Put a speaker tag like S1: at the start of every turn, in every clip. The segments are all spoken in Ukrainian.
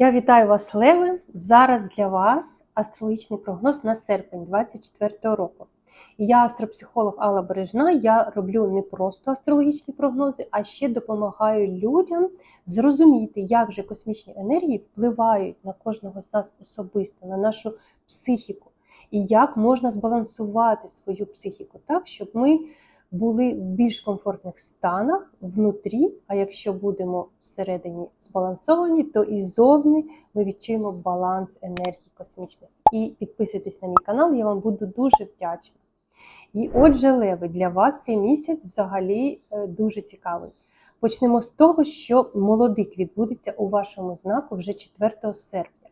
S1: Я вітаю вас, Леви. Зараз для вас астрологічний прогноз на серпень 2024 року. Я астропсихолог Алла Бережна. Я роблю не просто астрологічні прогнози, а ще допомагаю людям зрозуміти, як же космічні енергії впливають на кожного з нас особисто, на нашу психіку, і як можна збалансувати свою психіку так, щоб ми були в більш комфортних станах внутрі, а якщо будемо всередині збалансовані, то і зовні ми відчуємо баланс енергії космічних. І підписуйтесь на мій канал, я вам буду дуже вдячна. І отже, Леви, для вас цей місяць взагалі е, дуже цікавий. Почнемо з того, що молодик відбудеться у вашому знаку вже 4 серпня.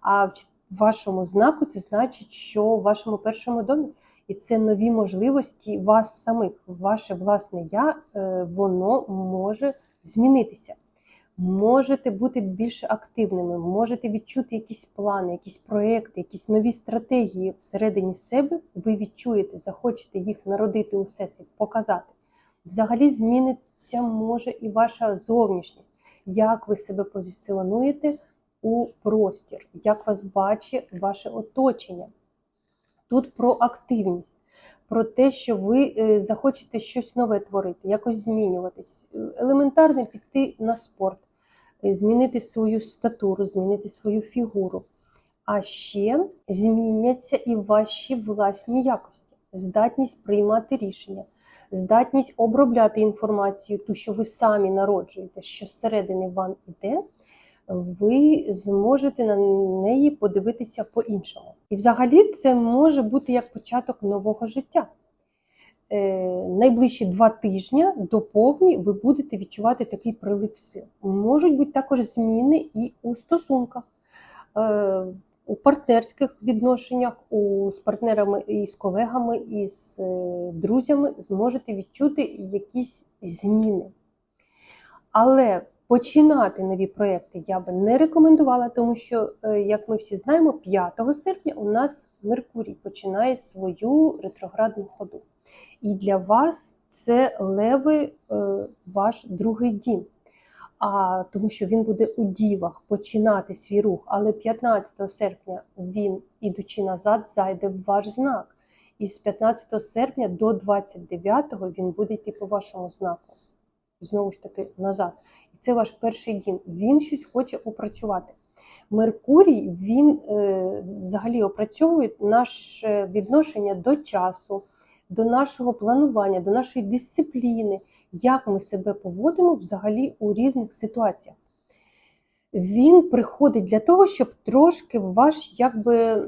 S1: А в вашому знаку це значить, що у вашому першому домі і це нові можливості вас самих. Ваше власне я, е, воно може змінитися. Можете бути більш активними, можете відчути якісь плани, якісь проекти, якісь нові стратегії всередині себе. Ви відчуєте, захочете їх народити у всесвіт, показати. Взагалі зміниться може і ваша зовнішність, як ви себе позиціонуєте у простір, як вас бачить ваше оточення. Тут про активність, про те, що ви е, захочете щось нове творити, якось змінюватись. Елементарно піти на спорт, е, змінити свою статуру, змінити свою фігуру. А ще зміняться і ваші власні якості, здатність приймати рішення, здатність обробляти інформацію, ту, що ви самі народжуєте, що зсередини вам іде ви зможете на неї подивитися по-іншому. І взагалі це може бути як початок нового життя. Е, найближчі два тижні до повні ви будете відчувати такий прилив сил. Можуть бути також зміни і у стосунках, е, у партнерських відношеннях, у, з партнерами і з колегами, і з е, друзями зможете відчути якісь зміни. Але Починати нові проекти я би не рекомендувала, тому що, е, як ми всі знаємо, 5 серпня у нас Меркурій починає свою ретроградну ходу. І для вас це левий е, ваш другий дім. А тому що він буде у дівах починати свій рух, але 15 серпня він, ідучи назад, зайде в ваш знак. І з 15 серпня до 29 він буде йти по вашому знаку. Знову ж таки, назад це ваш перший дім. Він щось хоче опрацювати. Меркурій він е, взагалі опрацьовує наше відношення до часу, до нашого планування, до нашої дисципліни, як ми себе поводимо взагалі у різних ситуаціях. Він приходить для того, щоб трошки ваш якби е,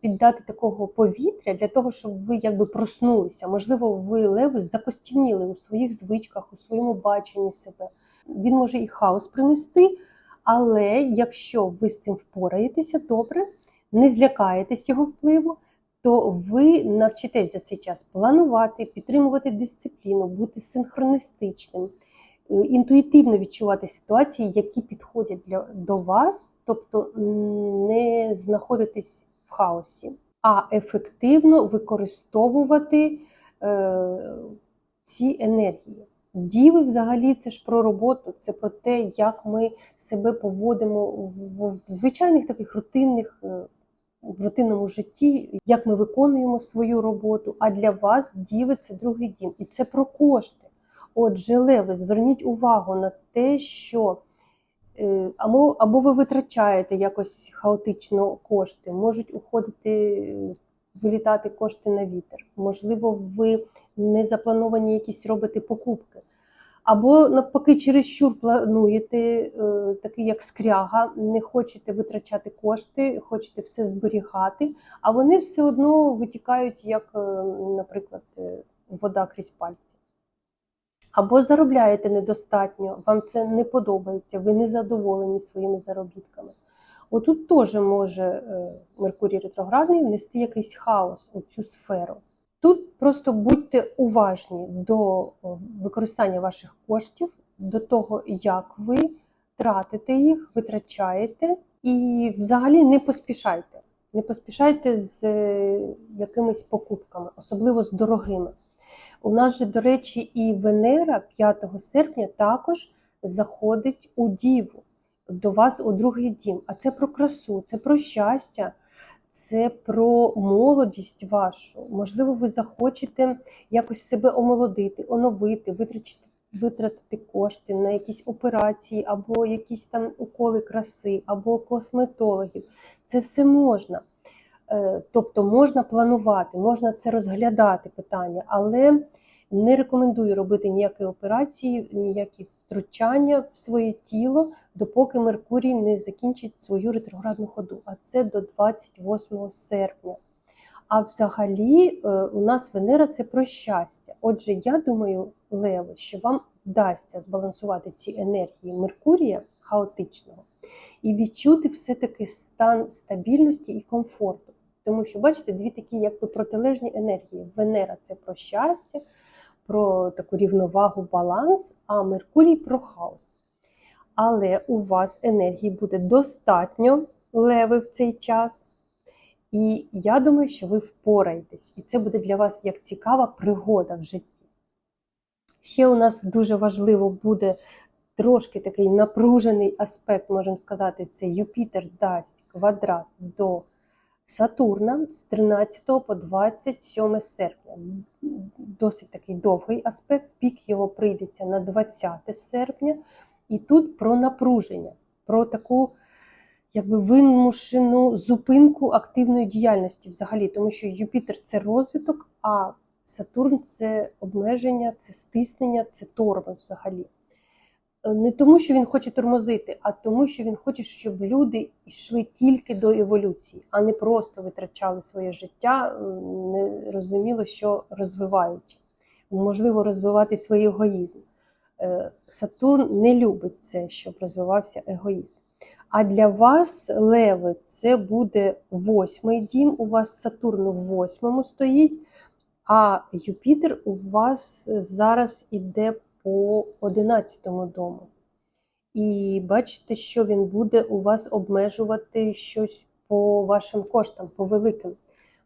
S1: піддати такого повітря, для того, щоб ви якби проснулися. Можливо, ви леви закостівніли у своїх звичках, у своєму баченні себе. Він може і хаос принести, але якщо ви з цим впораєтеся добре, не злякаєтесь його впливу, то ви навчитесь за цей час планувати, підтримувати дисципліну, бути синхроністичним, інтуїтивно відчувати ситуації, які підходять для, до вас, тобто не знаходитись в хаосі, а ефективно використовувати е, ці енергії. Діви взагалі це ж про роботу, це про те, як ми себе поводимо в звичайних таких рутинних, е, в рутинному житті, як ми виконуємо свою роботу. А для вас діви це другий дім. І це про кошти. Отже, леви, зверніть увагу на те, що е, або, або ви витрачаєте якось хаотично кошти, можуть уходити вилітати кошти на вітер. Можливо, ви не заплановані якісь робити покупки. Або, навпаки, чересчур плануєте, е, такий як скряга, не хочете витрачати кошти, хочете все зберігати, а вони все одно витікають, як, е, наприклад, вода крізь пальці. Або заробляєте недостатньо, вам це не подобається, ви не задоволені своїми заробітками. Отут теж може е, Меркурій ретроградний внести якийсь хаос у цю сферу. Тут просто будьте уважні до використання ваших коштів, до того, як ви тратите їх, витрачаєте, і взагалі не поспішайте. Не поспішайте з е, якимись покупками, особливо з дорогими. У нас же, до речі, і Венера 5 серпня також заходить у Діву до вас у другий дім. А це про красу, це про щастя, це про молодість вашу. Можливо, ви захочете якось себе омолодити, оновити, витрачити, витратити кошти на якісь операції, або якісь там уколи краси, або косметологів. Це все можна. Е, Тобто можна планувати, можна це розглядати питання, але не рекомендую робити ніякі операції, ніякі втручання в своє тіло, допоки Меркурій не закінчить свою ретроградну ходу, а це до 28 серпня. А взагалі е, у нас Венера це про щастя. Отже, я думаю, Леви, що вам вдасться збалансувати ці енергії Меркурія хаотичного і відчути все-таки стан стабільності і комфорту. Тому що, бачите, дві такі якби протилежні енергії. Венера це про щастя, про таку рівновагу, баланс, а Меркурій про хаос. Але у вас енергії буде достатньо леви в цей час. І я думаю, що ви впораєтесь, і це буде для вас як цікава пригода в житті. Ще у нас дуже важливо буде трошки такий напружений аспект, можемо сказати, це Юпітер дасть квадрат до Сатурна з 13 по 27 серпня. Досить такий довгий аспект, пік його прийдеться на 20 серпня. І тут про напруження, про таку якби вимушену зупинку активної діяльності взагалі, тому що Юпітер це розвиток, а Сатурн це обмеження, це стиснення, це тормоз взагалі. Не тому, що він хоче тормозити, а тому, що він хоче, щоб люди йшли тільки до еволюції, а не просто витрачали своє життя, не розуміло, що розвиваючи. Можливо, розвивати свій егоїзм. Е, Сатурн не любить це, щоб розвивався егоїзм. А для вас, Леви, це буде восьмий дім. У вас Сатурн в восьмому стоїть, а Юпітер у вас зараз іде по 11 дому. І бачите, що він буде у вас обмежувати щось по вашим коштам, по великим.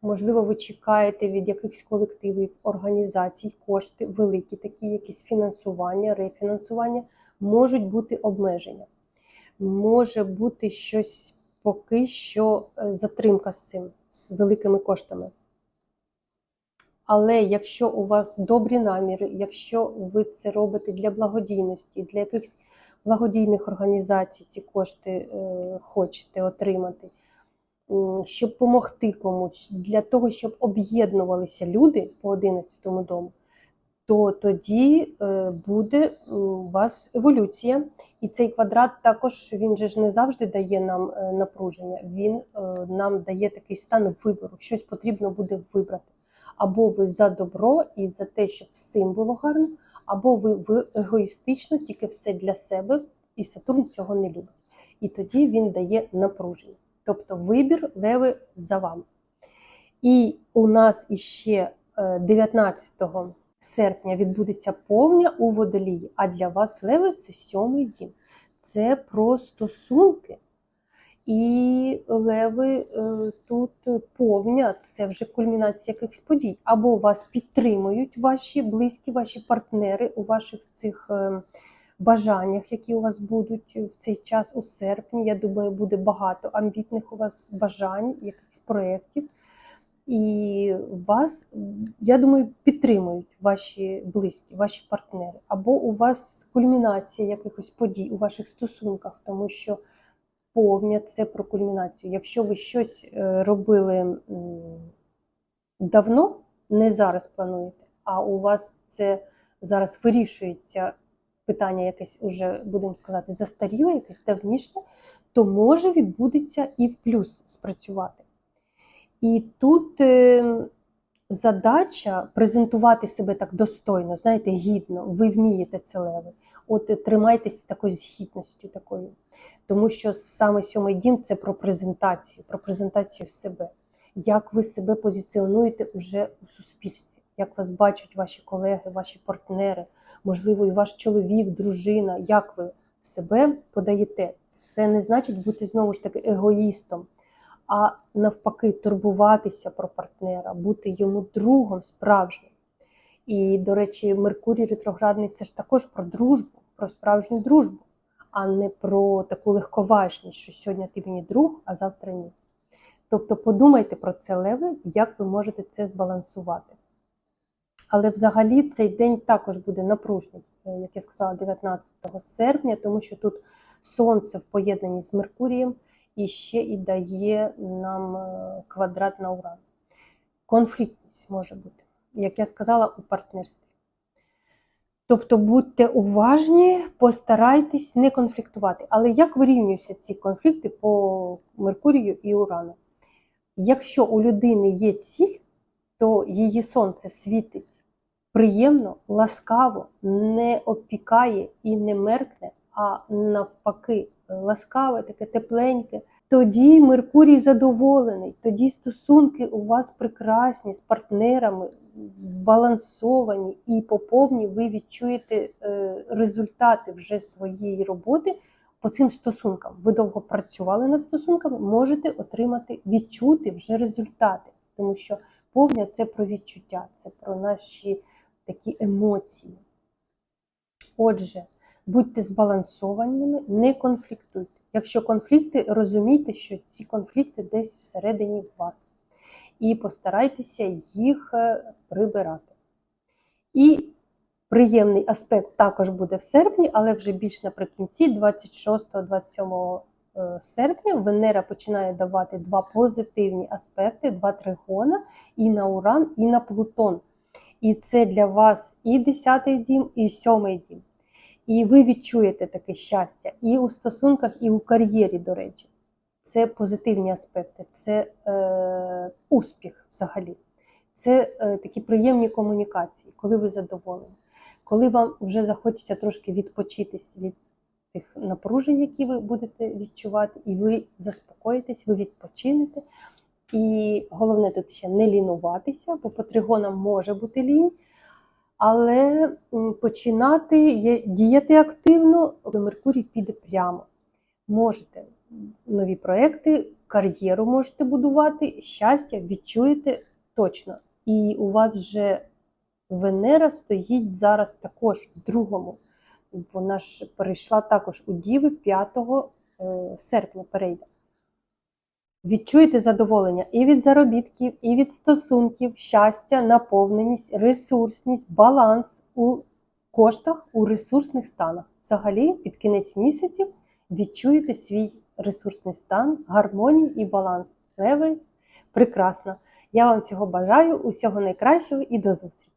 S1: Можливо, ви чекаєте від якихось колективів, організацій кошти, великі такі, якісь фінансування, рефінансування, можуть бути обмеження. Може бути щось поки що е, затримка з цим, з великими коштами. Але якщо у вас добрі наміри, якщо ви це робите для благодійності, для якихось благодійних організацій ці кошти е, хочете отримати, щоб допомогти комусь, для того, щоб об'єднувалися люди по 11 дому, то тоді е, буде у вас еволюція. І цей квадрат також він же ж не завжди дає нам е, напруження, він нам дає такий стан вибору, щось потрібно буде вибрати. Або ви за добро і за те, щоб всім було гарно, або ви, ви егоїстично, тільки все для себе, і Сатурн цього не любить. І тоді він дає напруження. Тобто вибір леви за вами. І у нас іще 19 серпня відбудеться повня у водолії, а для вас леви це сьомий дім. Це про стосунки. І леви е, тут повня, це вже кульмінація якихось подій. Або вас підтримують ваші близькі, ваші партнери у ваших цих е, бажаннях, які у вас будуть в цей час у серпні. Я думаю, буде багато амбітних у вас бажань, якихось проєктів. І вас, я думаю, підтримують ваші близькі, ваші партнери. Або у вас кульмінація якихось подій у ваших стосунках, тому що повня це про кульмінацію. Якщо ви щось е, робили давно, не зараз плануєте, а у вас це зараз вирішується питання, якесь уже, будемо сказати, застаріле, якесь давніше, то може відбудеться і в плюс спрацювати. І тут е, задача презентувати себе так достойно, знаєте, гідно, ви вмієте це леви. От тримайтесь такою з гідністю такою. Тому що саме сьомий дім це про презентацію, про презентацію себе. Як ви себе позиціонуєте уже у суспільстві, як вас бачать ваші колеги, ваші партнери, можливо, і ваш чоловік, дружина, як ви себе подаєте. Це не значить бути знову ж таки егоїстом а навпаки, турбуватися про партнера, бути йому другом справжнім. І, до речі, Меркурій ретроградний це ж також про дружбу, про справжню дружбу. А не про таку легковажність, що сьогодні ти мені друг, а завтра ні. Тобто подумайте про це леви, як ви можете це збалансувати. Але взагалі цей день також буде напружний, е, як я сказала, 19 серпня, тому що тут сонце в поєднанні з Меркурієм і ще і дає нам е, квадрат на уран. Конфліктність може бути, як я сказала, у партнерстві. Тобто будьте уважні, постарайтесь не конфліктувати. Але як вирівнюються ці конфлікти по Меркурію і Урану? Якщо у людини є ціль, то її сонце світить приємно, ласкаво, не опікає і не меркне, а навпаки, ласкаве, таке тепленьке. Тоді Меркурій задоволений, тоді стосунки у вас прекрасні з партнерами, балансовані і поповні, ви відчуєте е, результати вже своєї роботи по цим стосункам. Ви довго працювали над стосунками, можете отримати, відчути вже результати, тому що повня це про відчуття, це про наші такі емоції. Отже, будьте збалансованими, не конфліктуйте. Якщо конфлікти, розумійте, що ці конфлікти десь всередині вас. І постарайтеся їх е, прибирати. І приємний аспект також буде в серпні, але вже більш наприкінці, 26-27 е, серпня, Венера починає давати два позитивні аспекти, два тригона і на Уран, і на Плутон. І це для вас і 10-й дім, і 7-й дім. І ви відчуєте таке щастя і у стосунках, і у кар'єрі, до речі. Це позитивні аспекти, це е, успіх взагалі. Це е, такі приємні комунікації, коли ви задоволені, коли вам вже захочеться трошки відпочитись від тих напружень, які ви будете відчувати, і ви заспокоїтесь, ви відпочинете. І головне тут ще не лінуватися, бо по тригонам може бути лінь. Але починати діяти активно, Меркурій піде прямо. Можете нові проекти, кар'єру можете будувати, щастя відчуєте точно. І у вас вже Венера стоїть зараз також в другому. Вона ж перейшла також у Діви 5 е, серпня перейде. Відчуєте задоволення і від заробітків, і від стосунків, щастя, наповненість, ресурсність, баланс у коштах, у ресурсних станах. Взагалі, під кінець місяців відчуєте свій ресурсний стан, гармонію і баланс. Леви прекрасно. Я вам цього бажаю, усього найкращого і до зустрічі!